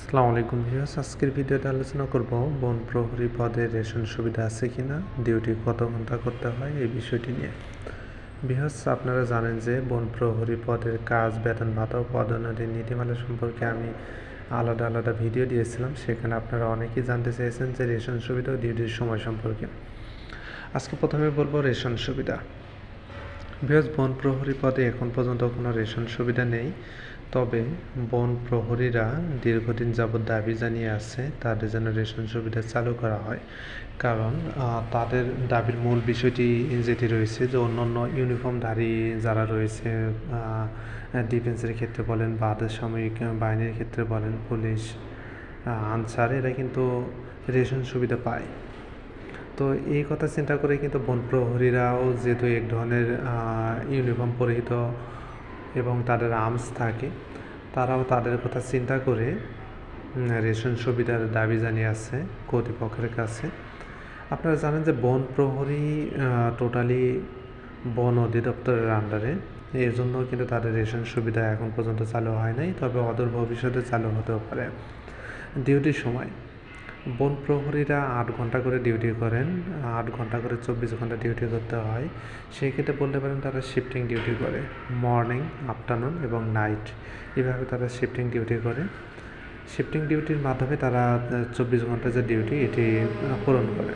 আসসালামু আলাইকুম আজকের ভিডিওতে আলোচনা করব, বন প্রহরী পদে রেশন সুবিধা আছে কি না ডিউটি কত ঘণ্টা করতে হয়, এই বিষয়টি নিয়ে। ভিউয়ার্স, আপনারা জানেন যে বন প্রহরী পদের কাজ, বেতন ভাতা ও পদোন্নতির নীতিমালা সম্পর্কে আমি আলাদা আলাদা ভিডিও দিয়েছিলাম। সেখানে আপনারা অনেকেই জানতে চেয়েছেন যে রেশন সুবিধা ও ডিউটির সময় সম্পর্কে। আজকে প্রথমে বলব রেশন সুবিধা। বৃহৎ বন প্রহরী পদে এখন পর্যন্ত কোনো রেশন সুবিধা নেই। তবে বন প্রহরীরা দীর্ঘদিন যাবৎ দাবি জানিয়ে আছে, তাদের যেন রেশন সুবিধা চালু করা হয়। কারণ তাদের দাবির মূল বিষয়টি যেটি রয়েছে যে অন্যান্য ইউনিফর্মধারী যারা রয়েছে ডিফেন্সের ক্ষেত্রে বলেন বা সাময়িক বাহিনীর ক্ষেত্রে বলেন, পুলিশ আনসার, এরা কিন্তু রেশন সুবিধা পায়। তো এই কথা চিন্তা করে কিন্তু বন প্রহরীরাও যেহেতু এক ধরনের ইউনিফর্ম পরিহিত এবং তাদের আর্মস থাকে, তারাও তাদের কথা চিন্তা করে রেশন সুবিধার দাবি জানিয়ে আছে কর্তৃপক্ষের কাছে। আপনারা জানেন যে বন প্রহরী টোটালি বন অধিদপ্তরের আন্ডারে এর জন্য কিন্তু তাদের রেশন সুবিধা এখন পর্যন্ত চালু হয় নাই, তবে অদূর ভবিষ্যতে চালু হতেও পারে। ডিউটির সময়। বন প্রহরীরা আট ঘণ্টা করে ডিউটি করেন, আট ঘণ্টা করে চব্বিশ ঘণ্টা ডিউটি করতে হয়। সেই ক্ষেত্রে বলতে পারেন তারা শিফটিং ডিউটি করে। মর্নিং আফটারনুন এবং নাইট এভাবে তারা শিফটিং ডিউটি করে। শিফটিং ডিউটির মাধ্যমে তারা চব্বিশ ঘণ্টা যে ডিউটি এটি পূরণ করে।